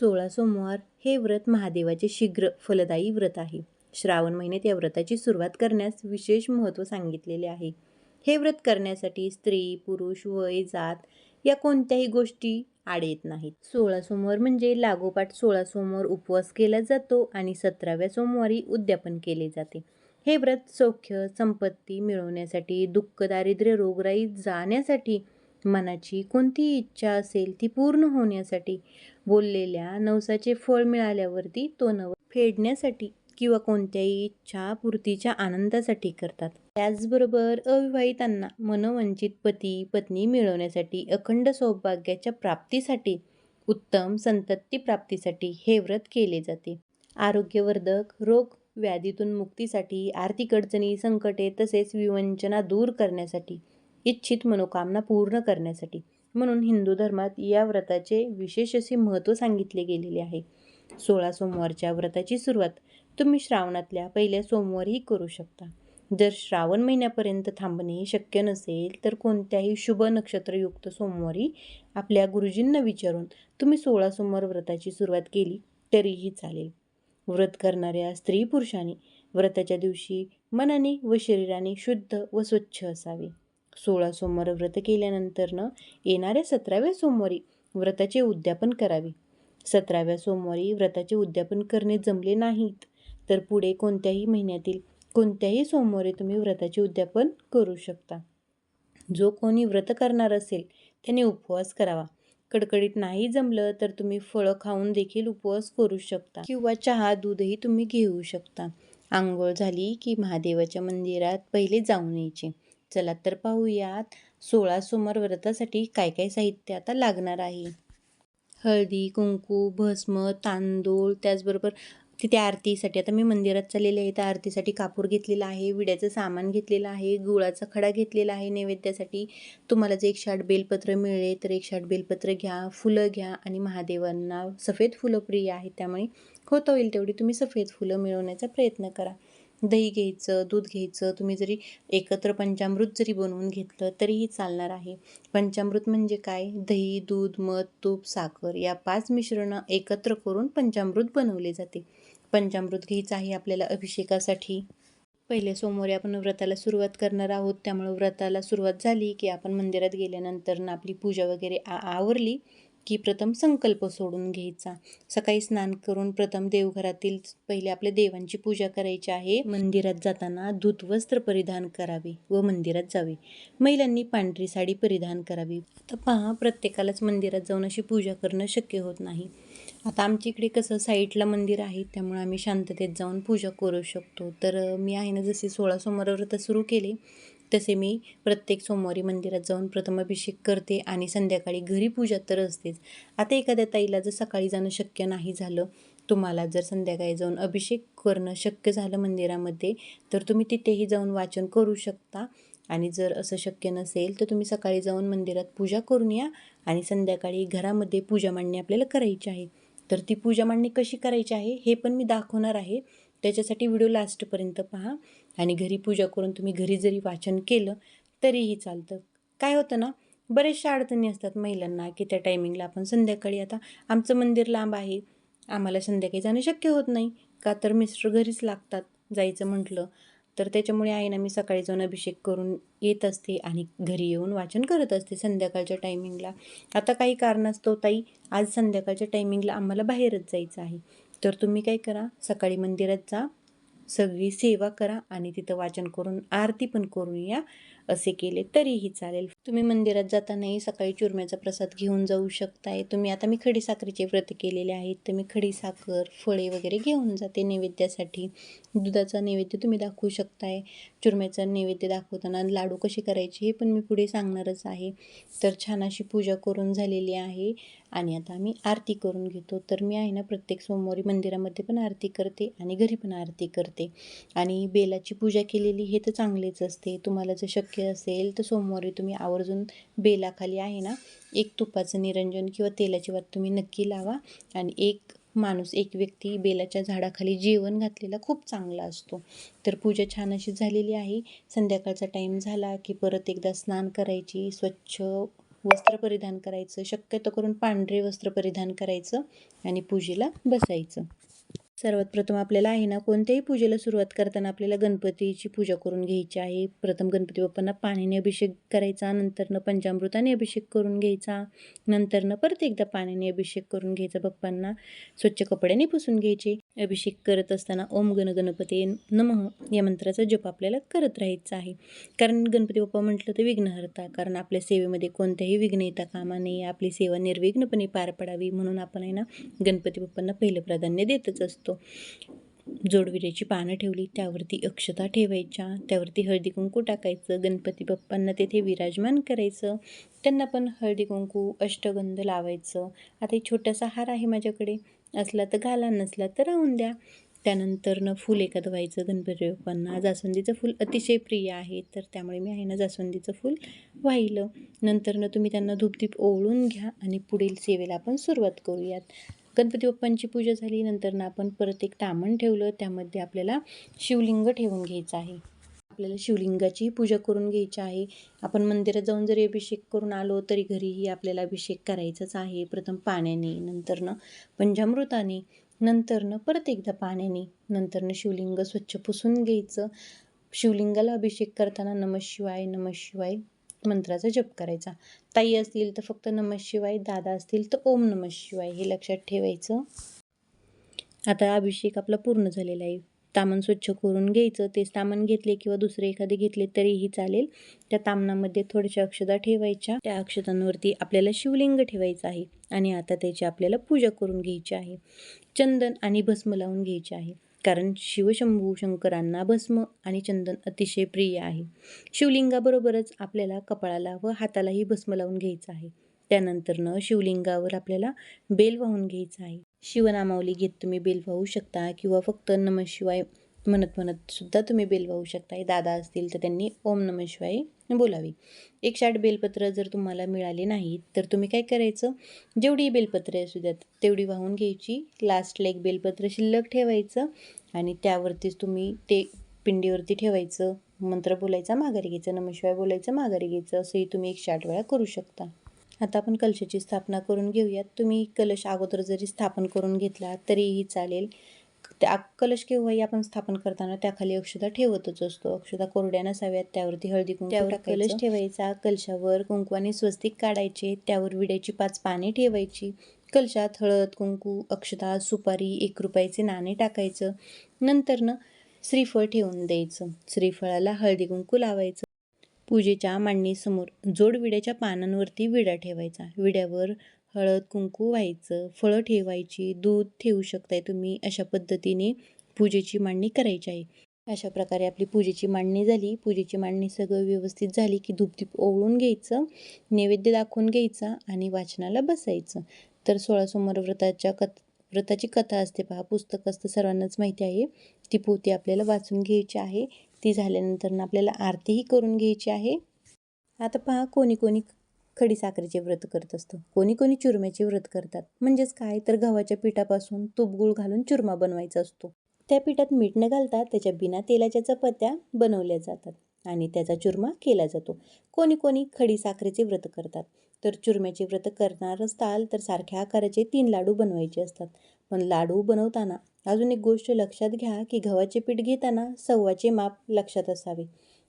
सोळा सोमवार हे व्रत महादेवाचे शीघ्र फलदायी व्रत आहे. श्रावण महिन्यात या व्रताची सुरुवात करण्यास विशेष महत्त्व सांगितलेले आहे. हे व्रत करण्यासाठी स्त्री पुरुष वय जात या कोणत्याही गोष्टी आड येत नाहीत. सोळा सोमवार म्हणजे लागोपाठ सोळा सोमवार उपवास केला जातो आणि सतराव्या सोमवारी उद्यापन केले जाते. हे व्रत सौख्य संपत्ती मिळवण्यासाठी दुःख दारिद्र्य रोगराई जाण्यासाठी मनाची कोणती इच्छा असेल ती पूर्ण होण्यासाठी बोललेल्या नवसाचे फळ मिळाल्यावरती तो नव फेडण्यासाठी किंवा कोणत्याही इच्छा पूर्तीच्या आनंदासाठी करतात. त्याचबरोबर अविवाहितांना मनोवंचित पती पत्नी मिळवण्यासाठी अखंड सौभाग्याच्या प्राप्तीसाठी उत्तम संतती प्राप्तीसाठी हे व्रत केले जाते. आरोग्यवर्धक रोग व्याधीतून मुक्तीसाठी आर्थिक अडचणी संकटे तसेच विवंचना दूर करण्यासाठी इच्छित मनोकामना पूर्ण करण्यासाठी. म्हणून हिंदू धर्मात या व्रताचे विशेष असे महत्त्व सांगितले गेलेले आहे. सोळा सोमवारच्या व्रताची सुरुवात तुम्ही श्रावणातल्या पहिल्या सोमवारही करू शकता. जर श्रावण महिन्यापर्यंत थांबणे शक्य नसेल तर कोणत्याही शुभ नक्षत्रयुक्त सोमवारी आपल्या गुरुजींना विचारून तुम्ही सोळा सोमवार व्रताची सुरुवात केली तरीही चालेल. व्रत करणाऱ्या स्त्री पुरुषांनी व्रताच्या दिवशी मनाने व शरीराने शुद्ध व स्वच्छ असावे. सोळा सोमवार व्रत केल्यानंतरनं येणाऱ्या सतराव्या सोमवारी व्रताचे उद्यापन करावे. सतराव्या सोमवारी व्रताचे उद्यापन करणे जमले नाहीत तर पुढे कोणत्याही महिन्यातील कोणत्याही सोमवारी तुम्ही व्रताचे उद्यापन करू शकता. जो कोणी व्रत करणार असेल त्याने उपवास करावा. कडकडीत नाही जमलं तर तुम्ही फळं खाऊन देखील उपवास करू शकता किंवा चहा दूधही तुम्ही घेऊ शकता. आंघोळ झाली की महादेवाच्या मंदिरात पहिले जाऊन यायचे. चला तर पाहूयात. सोळा सोमवार व्रतासाठी काय काय साहित्य आता लागणार आहे? हळदी कुंकू भस्म तांदूळ त्याचबरोबर तिथे आरतीसाठी आता मी मंदिरात चाललेले आहे तर आरतीसाठी कापूर घेतलेला आहे विड्याचं सामान घेतलेलं आहे गुळाचा खडा घेतलेला आहे नैवेद्यासाठी. तुम्हाला जर एक आठ बेलपत्र मिळेल तर एक आठ बेलपत्र घ्या फुलं घ्या आणि महादेवांना सफेद फुलं प्रिय आहेत त्यामुळे होता होईल तेवढी तुम्ही सफेद फुलं मिळवण्याचा प्रयत्न करा. दही घ्यायचं दूध घ्यायचं तुम्ही जरी एकत्र पंचामृत जरी बनवून घेतलं तरीही चालणार आहे. पंचामृत म्हणजे काय? दही दूध मध तूप साखर या पाच मिश्रणं एकत्र करून पंचामृत बनवले जाते. पंचामृत घ्यायचं आहे आपल्याला अभिषेकासाठी. पहिले सोमवारी आपण व्रताला सुरुवात करणार आहोत. त्यामुळे व्रताला सुरुवात झाली की आपण मंदिरात गेल्यानंतर आपली पूजा वगैरे आ आवरली. की प्रथम संकल्प सोडून घ्यायचा. सकाळी स्नान करून प्रथम देवघरातील पहिले आपल्या देवांची पूजा करायची आहे. मंदिरात जाताना धुतवस्त्र परिधान करावे व मंदिरात जावे. महिलांनी पांढरी साडी परिधान करावी. आता पहा प्रत्येकालाच मंदिरात जाऊन अशी पूजा करणं शक्य होत नाही. आता आमच्या इकडे कसं साईडला मंदिर आहे त्यामुळे आम्ही शांततेत जाऊन पूजा करू शकतो. तर मी आहे ना जसे सोळा सोमवार व्रत सुरू केले तसे मी प्रत्येक सोमवारी मंदिरात जाऊन प्रथम अभिषेक करते आणि संध्याकाळी घरी पूजा तर असतेच. आता एखाद्या ताईला जर सकाळी जाणं शक्य नाही झालं तुम्हाला जर संध्याकाळी जाऊन अभिषेक करणं शक्य झालं मंदिरामध्ये तर तुम्ही तिथेही जाऊन वाचन करू शकता. आणि जर असं शक्य नसेल तर तुम्ही सकाळी जाऊन मंदिरात पूजा करून या आणि संध्याकाळी घरामध्ये पूजा मांडणी आपल्याला करायची आहे. तर ती पूजा मांडणी कशी करायची आहे हे पण मी दाखवणार आहे. त्याच्यासाठी व्हिडिओ लास्टपर्यंत पहा. आणि घरी पूजा करून तुम्ही घरी जरी वाचन केलं तरीही चालतं. काय होतं ना बरेचशा अडचणी असतात महिलांना की त्या टायमिंगला आपण संध्याकाळी आता आमचं मंदिर लांब आहे आम्हाला संध्याकाळी जाणं शक्य होत नाही का तर मिस्टर घरीच लागतात जायचं म्हटलं तर त्याच्यामुळे आहे ना मी सकाळी जाऊन अभिषेक करून येत असते आणि घरी येऊन वाचन करत असते संध्याकाळच्या टायमिंगला आता काही कारणास्तव ताई आज संध्याकाळच्या टायमिंगला आम्हाला बाहेरच जायचं आहे. तर तुम्ही काय करा सकाळी मंदिरात जा सगळी सेवा करा आणि तिथं वाचन करून आरती पण करून या असे केले तरीही चालेल. तुम्ही मंदिरात जातानाही सकाळी चुरम्याचा प्रसाद घेऊन जाऊ शकताय. तुम्ही आता मी खडी साखरेचे व्रत केलेले आहेत. तर मी खडी साखर फळे वगैरे घेऊन जाते नैवेद्यासाठी. दुधाचा नैवेद्य तुम्ही दाखवू शकताय. चुरम्याचं नैवेद्य दाखवताना लाडू कसे करायचे हे पण मी पुढे सांगणारच आहे. तर छान अशी पूजा करून झालेली आहे आणि आता आम्ही आरती करून घेतो. तर मी आहे ना प्रत्येक सोमवारी मंदिरामध्ये पण आरती करते आणि घरी पण आरती करते. आणि बेलाची पूजा केलेली हे तर चांगलेच असते. तुम्हाला जर शक्य असेल तर सोमवारी तुम्ही आवर्जून बेलाखाली आहे ना एक तुपाचं निरंजन किंवा तेलाची वात तुम्ही नक्की लावा आणि एक माणूस एक व्यक्ती बेलाच्या झाडाखाली जेवण घातलेला खूप चांगला असतो. तर पूजा छान अशी झालेली आहे. संध्याकाळचा टाईम झाला की परत एकदा स्नान करायची स्वच्छ वस्त्र परिधान करायचं शक्यतो करून पांढरे वस्त्र परिधान करायचं आणि पूजेला बसायचं. सर्वात प्रथम आपल्याला आहे ना कोणत्याही पूजेला सुरुवात करताना आपल्याला गणपतीची पूजा करून घ्यायची आहे. प्रथम गणपती बाप्पांना पाण्याने अभिषेक करायचा नंतरनं पंचामृताने अभिषेक करून घ्यायचा नंतरनं परत एकदा पाण्याने अभिषेक करून घ्यायचा बाप्पांना. स्वच्छ कपड्याने पुसून घ्यायचे. अभिषेक करत असताना ओम गण गणपती नमः या मंत्राचा जप आपल्याला करत राहायचा आहे. कारण गणपती बाप्पा म्हटलं तर विघ्नहर्ता कारण आपल्या सेवेमध्ये कोणत्याही विघ्न येता कामा नये आपली सेवा निर्विघ्नपणे पार पडावी म्हणून आपण आहे ना गणपती बाप्पांना पहिलं प्राधान्य देतच असतो. जोडविरेची पानं ठेवली त्यावरती अक्षता ठेवायच्या त्यावरती हळदी कुंकू टाकायचं गणपती बाप्पांना तेथे विराजमान करायचं त्यांना पण हळदी कुंकू अष्टगंध लावायचं. आता एक छोटासा हार आहे माझ्याकडे. असला तर घाला नसला तर राहून द्या. त्यानंतरनं फूल एखादं व्हायचं गणपती बाप्पांना. जास्वंदीचं फूल अतिशय प्रिय आहे तर त्यामुळे मी आहे ना जास्वंदीचं फूल वाहिलं. नंतरनं तुम्ही त्यांना धूपधीप ओवळून घ्या आणि पुढील सेवेला आपण सुरुवात करूयात. गणपती बाप्पांची पूजा झाली नंतरनं आपण परत एक तामण ठेवलं त्यामध्ये आपल्याला शिवलिंग ठेवून घ्यायचं आहे. आपल्याला शिवलिंगाची पूजा करून घ्यायची आहे. आपण मंदिरात जाऊन जरी अभिषेक करून आलो तरी घरीही आपल्याला अभिषेक करायचाच आहे. प्रथम पाण्याने नंतरनं पंचामृताने नंतरनं परत एकदा पाण्याने नंतरनं शिवलिंग स्वच्छ पुसून घ्यायचं. शिवलिंगाला अभिषेक करताना नमः शिवाय नमः शिवाय मंत्राचा जप करायचा. ताई असतील तर फक्त नमः शिवाय दादा असतील तर ओम नमः शिवाय हे लक्षात ठेवायचं. आता अभिषेक आपला पूर्ण झालेला आहे. तामण स्वच्छ करून घ्यायचं. ते तामण घेतले किंवा दुसरे एखादे घेतले तरीही चालेल. त्या तामणामध्ये थोड्याशा अक्षता ठेवायच्या. त्या अक्षतांवरती आपल्याला शिवलिंग ठेवायचं आहे. आणि आता त्याची आपल्याला पूजा करून घ्यायची आहे. चंदन आणि भस्म लावून घ्यायचे आहे. कारण शिवशंभू शंकरांना भस्म आणि चंदन अतिशय प्रिय आहे. शिवलिंगाबरोबरच आपल्याला कपाळाला व हातालाही भस्म लावून घ्यायचं आहे. त्यानंतरनं शिवलिंगावर आपल्याला बेल वाहून घ्यायचं आहे. शिवनामावली घेत तुम्ही बेल वाहू शकता किंवा फक्त नम शिवाय म्हणत म्हणत सुद्धा तुम्ही बेल वाहू शकता दादा असतील तर त्यांनी ओम नम शिवाय बोलावी. एकशे आठ बेलपत्र जर तुम्हाला मिळाले नाही तर तुम्ही काय करायचं? जेवढी बेलपत्रे असू द्यात तेवढी वाहून घ्यायची. लास्टला एक बेलपत्र शिल्लक ठेवायचं आणि त्यावरतीच तुम्ही ते पिंडीवरती ठेवायचं. मंत्र बोलायचा माघारी घ्यायचं नमशिवाय बोलायचं माघारी घ्यायचं असंही तुम्ही एकशे आठ वेळा करू शकता. आता आपण कलशाची स्थापना करून घेऊयात. तुम्ही कलश अगोदर जरी स्थापन करून घेतला तरीही चालेल. त्या कलश केव्हाही आपण स्थापन करताना त्याखाली अक्षता ठेवतच असतो. अक्षता कोरड्या नसाव्यात त्यावरती हळदी कुंकू त्यावर कलश ठेवायचा कलशावर कुंकवाने स्वस्तिक काढायचे त्यावर विड्याची पाच पाने ठेवायची. कलशात हळद कुंकू अक्षता सुपारी एक रुपयाचे नाणे टाकायचं. नंतरनं श्रीफळ ठेवून द्यायचं. श्रीफळाला हळदी कुंकू लावायचं. पूजेच्या मांडणीसमोर जोड विड्याच्या पानांवरती विडा ठेवायचा. विड्यावर हळद कुंकू व्हायचं फळं ठेवायची दूध ठेवू शकताय तुम्ही अशा पद्धतीने पूजेची मांडणी करायची आहे. अशा प्रकारे आपली पूजेची मांडणी झाली. पूजेची मांडणी सगळं व्यवस्थित झाली की धूपधीप ओवळून घ्यायचं नैवेद्य दाखवून घ्यायचा आणि वाचनाला बसायचं. तर सोळा सोमवार व्रताच्या कथ व्रताची कथा असते पहा. पुस्तक असतं सर्वांनाच माहिती आहे. ती पोती आपल्याला वाचून घ्यायची आहे. ती झाल्यानंतर आपल्याला आरतीही करून घ्यायची आहे. आता पहा कोणी कोणी खडीसाखरेचे व्रत करत असतं. कोणी कोणी चुरम्याचे व्रत करतात. म्हणजेच काय? तर गव्हाच्या पिठापासून तूप गुळ घालून चुरमा बनवायचा असतो. त्या पिठात मीठ न घालता त्याच्या बिना तेलाच्या चपात्या बनवल्या जातात आणि त्याचा चुरमा केला जातो. कोणी कोणी खडीसाखरेचे व्रत करतात. तर चुरम्याचे व्रत करणार असताल तर सारख्या आकाराचे तीन लाडू बनवायचे असतात. पण लाडू बनवताना अजून एक गोष्ट लक्षात घ्या की गव्हाचे पीठ घेताना सव्वाचे माप लक्षात असावे.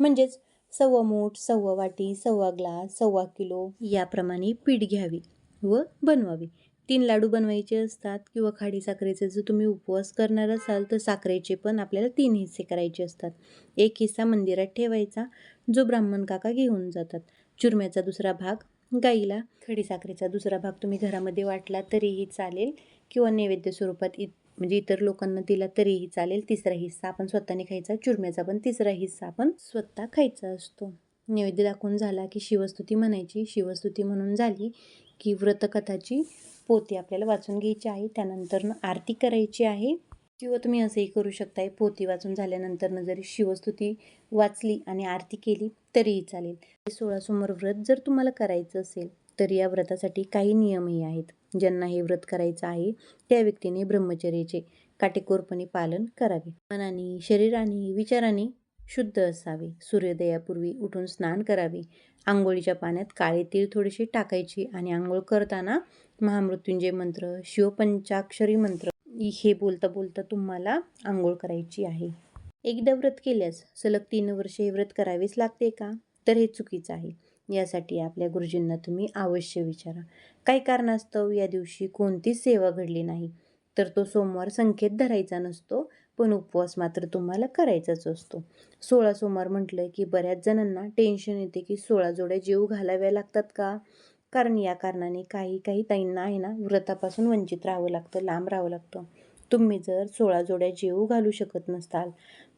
म्हणजेच सव्वा मूठ सव्वा वाटी सव्वा ग्लास सव्वा किलो याप्रमाणे पीठ घ्यावी व बनवावी. तीन लाडू बनवायचे असतात किंवा खाडी साखरेचे जर तुम्ही उपवास करणार असाल तर साखरेचे पण आपल्याला तीन हिस्से करायचे असतात. एक हिस्सा मंदिरात ठेवायचा जो ब्राह्मण काका घेऊन जातात. चुरम्याचा दुसरा भाग गाईला खडीसाखरेचा दुसरा भाग तुम्ही घरामध्ये वाटला तरीही चालेल किंवा नैवेद्य स्वरूपात इत म्हणजे इतर लोकांना दिला तरीही चालेल तिसरा हिस्सा आपण स्वतःने खायचा चुरम्याचा पण तिसरा हिस्सा आपण स्वतः खायचा असतो. नैवेद्य दाखवून झाला की शिवस्तुती म्हणायची शिवस्तुती म्हणून झाली की व्रतकथाची पोती आपल्याला वाचून घ्यायची आहे त्यानंतरनं आरती करायची आहे. किंवा तुम्ही असंही करू शकताय पोती वाचून झाल्यानंतरनं जरी शिवस्तुती वाचली आणि आरती केली तरीही चालेल. सोळा सोमवार व्रत जर तुम्हाला करायचं असेल तर या व्रतासाठी काही नियमही आहेत. ज्यांना हे व्रत करायचं आहे त्या व्यक्तीने ब्रह्मचर्याचे काटेकोरपणे पालन करावे. मनाने शरीराने विचाराने शुद्ध असावे. सूर्योदयापूर्वी उठून स्नान करावे. आंघोळीच्या पाण्यात काळे तीळ थोडेसे टाकायचे आणि आंघोळ करताना महामृत्युंजय मंत्र शिवपंचाक्षरी मंत्र हे बोलता बोलता तुम्हाला आंघोळ करायची आहे. एकदा व्रत केल्यास सलग तीन वर्षे हे व्रत करावेच लागते का? तर हे चुकीचं आहे. यासाठी आपल्या गुरुजींना तुम्ही अवश्य विचारा. काही कारणास्तव या दिवशी कोणतीच सेवा घडली नाही. तर तो सोमवार संकेत धरायचा नसतो पण उपवास मात्र तुम्हाला करायचाच असतो. सोळा सोमवार म्हटलं की बऱ्याच जणांना टेन्शन येते की सोळा जोड्या जीव घालाव्या लागतात का? कारण या कारणाने काही काही ताईंना आहे ना व्रतापासून वंचित राहावं लागतं लांब राहावं लागतं. तुम्ही जर सोळा जोड्या जेवू घालू शकत नसताल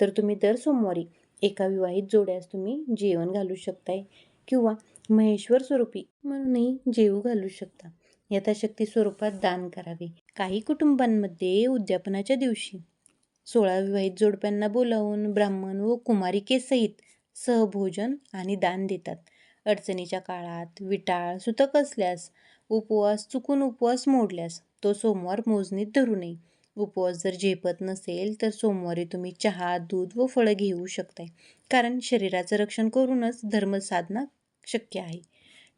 तर तुम्ही दर सोमवारी एका विवाहित जोड्यास तुम्ही जेवण घालू शकताय किंवा महेश्वर स्वरूपी म्हणूनही जेवू घालू शकता. यथाशक्ती स्वरूपात दान करावे. काही कुटुंबांमध्ये उद्यापनाच्या दिवशी सोळा विवाहित जोडप्यांना बोलावून ब्राह्मण व कुमारिकेसहित सहभोजन आणि दान देतात. अडचणीच्या काळात विटाळ सुतक असल्यास उपवास चुकून उपवास मोडल्यास तो सोमवार मोजणीत धरू नये. उपवास जर झेपत नसेल तर सोमवारी तुम्ही चहा दूध व फळं घेऊ शकताय. कारण शरीराचं रक्षण करूनच धर्मसाधना शक्य आहे.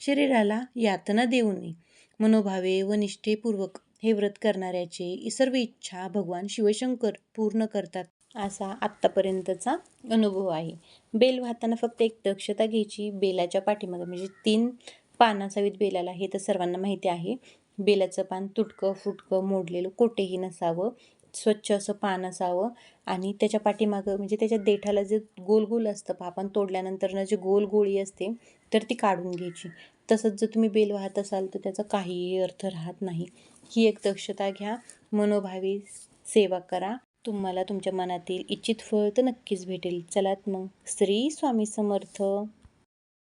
शरीराला यातना देऊ नये. मनोभावे व निष्ठेपूर्वक हे व्रत करणाऱ्याचे सर्व इच्छा भगवान शिवशंकर पूर्ण करतात. असा आत्तापर्यंतचा अनुभव आहे. बेल वाहताना फक्त एक दक्षता घ्यायची बेलाच्या पाठीमागं म्हणजे तीन पान असावीत बेलाला हे तर सर्वांना माहिती आहे. बेलाचं पान तुटकं फुटकं मोडलेलं कोठेही नसावं. स्वच्छ असं पान असावं. आणि त्याच्या पाठीमागं म्हणजे त्याच्या देठाला जे गोल गोल असतं पापण तोडल्यानंतर जी गोल गोळी असते तर ती काढून घ्यायची. तसंच जर तुम्ही बेल वाहत असाल तर त्याचा काहीही अर्थ राहत नाही. ही एक दक्षता घ्या. मनोभावी सेवा करा. तुम्हाला तुमच्या मनातील इच्छित फळ तर नक्कीच भेटेल. चलात मग. श्री स्वामी समर्थ.